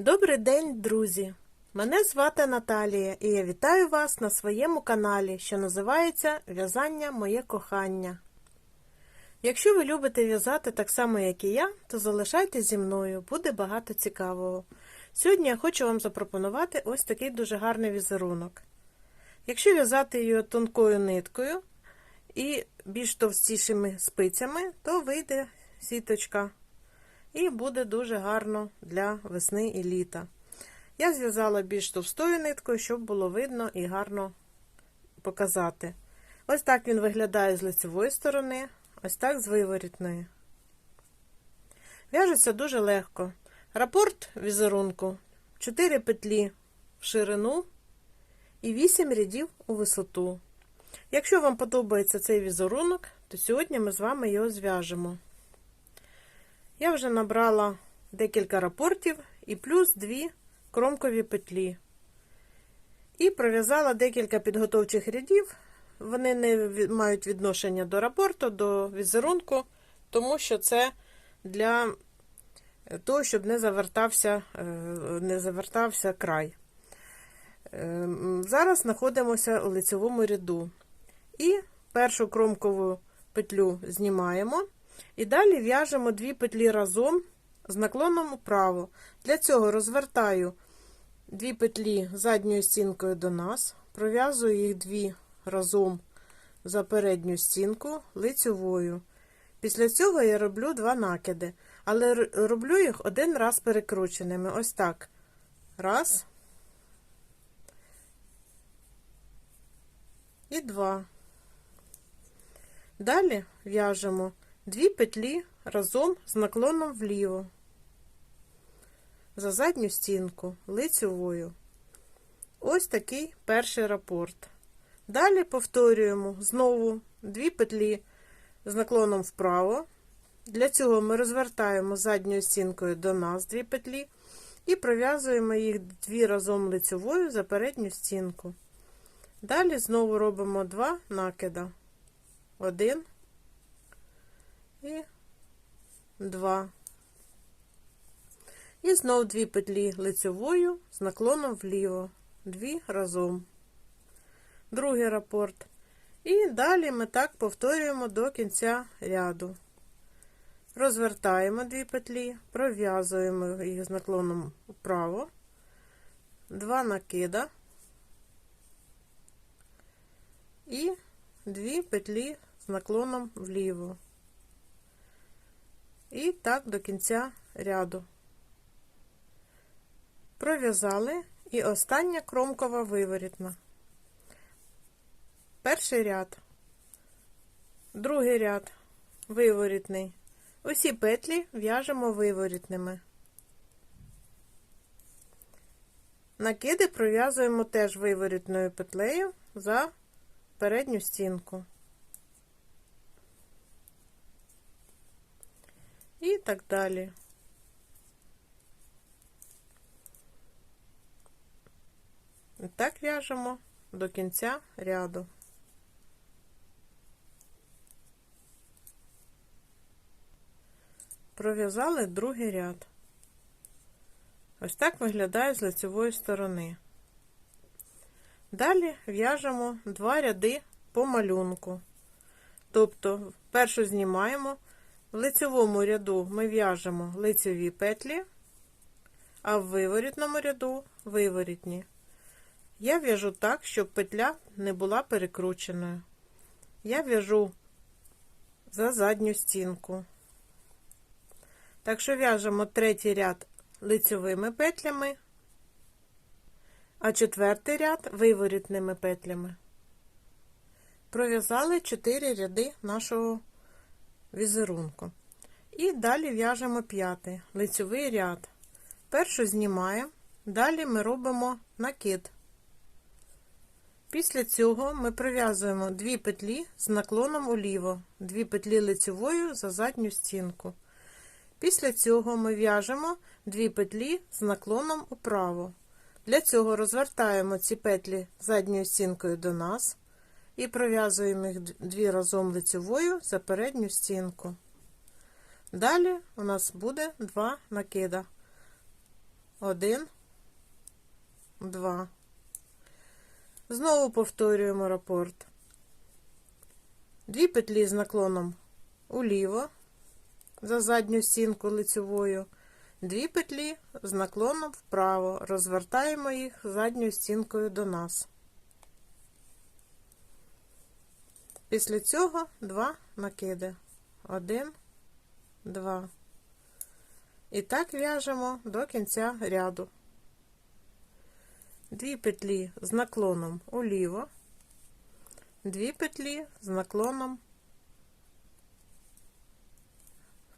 Добрий день, друзі! Мене звати Наталія і я вітаю вас на своєму каналі, що називається В'язання Моє кохання. Якщо ви любите в'язати так само, як і я, то залишайтесь зі мною, буде багато цікавого. Сьогодні я хочу вам запропонувати ось такий дуже гарний візерунок. Якщо в'язати його тонкою ниткою і більш товстішими спицями, то вийде сіточка і буде дуже гарно для весни і літа. Я зв'язала більш товстою ниткою, щоб було видно і гарно показати. Ось так він виглядає з лицевої сторони, ось так з виворітної. В'яжеться дуже легко. Рапорт візерунку 4 петлі в ширину і 8 рядів у висоту. Якщо вам подобається цей візерунок, то сьогодні ми з вами його зв'яжемо. Я вже набрала декілька рапортів і плюс дві кромкові петлі. І пров'язала декілька підготовчих рядів. Вони не мають відношення до рапорту, до візерунку, тому що це для того, щоб не завертався, не завертався край. Зараз знаходимося у лицевому ряду. І першу кромкову петлю знімаємо. І далі в'яжемо дві петлі разом з наклоном вправо. Для цього розвертаю дві петлі задньою стінкою до нас, пров'язую їх дві разом за передню стінку лицьовою. Після цього я роблю два накиди, але роблю їх один раз перекрученими. Ось так. Раз. І два. Далі в'яжемо дві петлі разом з наклоном вліво, за задню стінку, лицевою. Ось такий перший рапорт. Далі повторюємо знову дві петлі з наклоном вправо. Для цього ми розвертаємо задньою стінкою до нас дві петлі і пров'язуємо їх дві разом лицевою за передню стінку. Далі знову робимо два накида. Один і два. І знов дві петлі лицевою з наклоном вліво, дві разом. Другий рапорт. І далі ми так повторюємо до кінця ряду. Розвертаємо дві петлі, пров'язуємо їх з наклоном вправо, два накида і дві петлі з наклоном вліво. І так до кінця ряду. Пров'язали і остання кромкова виворітна. Перший ряд, другий ряд виворітний. Усі петлі в'яжемо виворітними. Накиди пров'язуємо теж виворітною петлею за передню стінку. І так далі. Так в'яжемо до кінця ряду. Пров'язали другий ряд. Ось так виглядає з лицевої сторони. Далі в'яжемо два ряди по малюнку. Тобто, першу знімаємо, в лицевому ряду ми в'яжемо лицеві петлі, а в виворітному ряду виворітні. Я в'яжу так, щоб петля не була перекрученою. Я в'яжу за задню стінку. Так що в'яжемо третій ряд лицевими петлями, а четвертий ряд виворітними петлями. Пров'язали 4 ряди нашого візерунку. І далі в'яжемо п'ятий лицевий ряд. Першу знімаємо, далі ми робимо накид. Після цього ми пров'язуємо дві петлі з наклоном уліво, дві петлі лицевою за задню стінку. Після цього ми в'яжемо дві петлі з наклоном управо. Для цього розвертаємо ці петлі задньою стінкою до нас і пров'язуємо їх дві разом лицевою за передню стінку. Далі у нас буде два накида. Один, два. Знову повторюємо рапорт. Дві петлі з наклоном уліво за задню стінку лицевою, дві петлі з наклоном вправо. Розвертаємо їх задньою стінкою до нас. Після цього два накиди. Один, два. І так в'яжемо до кінця ряду. Дві петлі з наклоном уліво, дві петлі з наклоном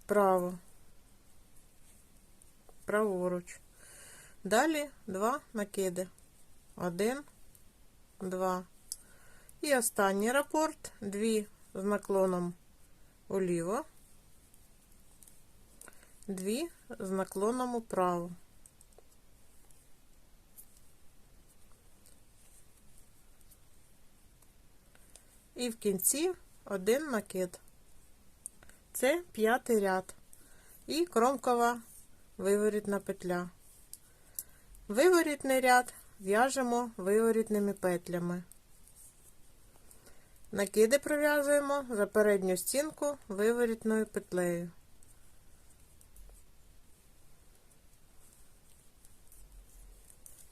вправо, праворуч. Далі два накиди. Один, два. І останній рапорт. Дві з наклоном уліво, дві з наклоном управо. І в кінці один накид. Це п'ятий ряд. І кромкова виворітна петля. Виворітний ряд в'яжемо виворітними петлями. Накиди пров'язуємо за передню стінку виворітною петлею.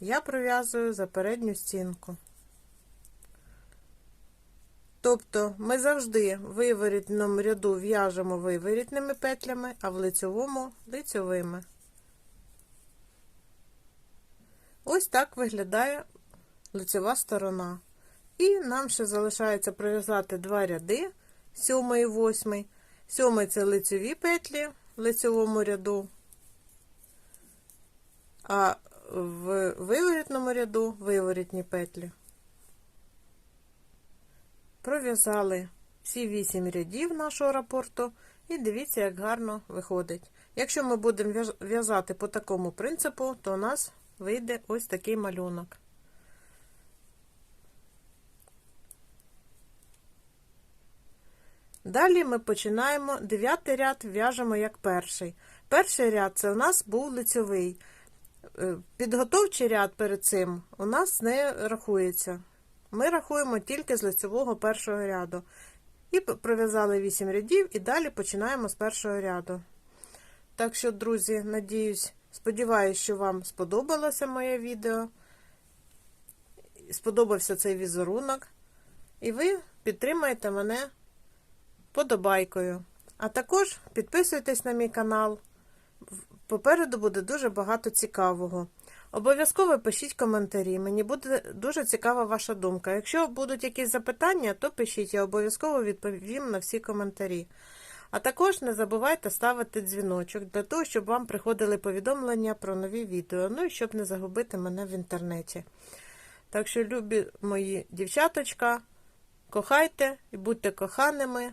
Я пров'язую за передню стінку. Тобто ми завжди в виворітному ряду в'яжемо виворітними петлями, а в лицьовому лицьовими. Ось так виглядає лицьова сторона. І нам ще залишається пров'язати два ряди, сьомий і восьмий. Сьомий це лицьові петлі в лицьовому ряду, а в виворітному ряду виворітні петлі. Пров'язали всі вісім рядів нашого рапорту, і дивіться, як гарно виходить. Якщо ми будемо в'язати по такому принципу, то у нас вийде ось такий малюнок. Далі ми починаємо дев'ятий ряд, в'яжемо як перший. Перший ряд це у нас був лицьовий. Е, підготовчий ряд перед цим у нас не рахується. Ми рахуємо тільки з лицевого першого ряду. І пров'язали 8 рядів, і далі починаємо з першого ряду. Так що, друзі, надіюсь, сподіваюся, що вам сподобалося моє відео. Сподобався цей візерунок. І ви підтримаєте мене подобайкою. А також підписуйтесь на мій канал. Попереду буде дуже багато цікавого. Обов'язково пишіть коментарі, мені буде дуже цікава ваша думка. Якщо будуть якісь запитання, то пишіть, я обов'язково відповім на всі коментарі. А також не забувайте ставити дзвіночок для того, щоб вам приходили повідомлення про нові відео, ну і щоб не загубити мене в інтернеті. Так що, любі мої дівчаточка, кохайте і будьте коханими.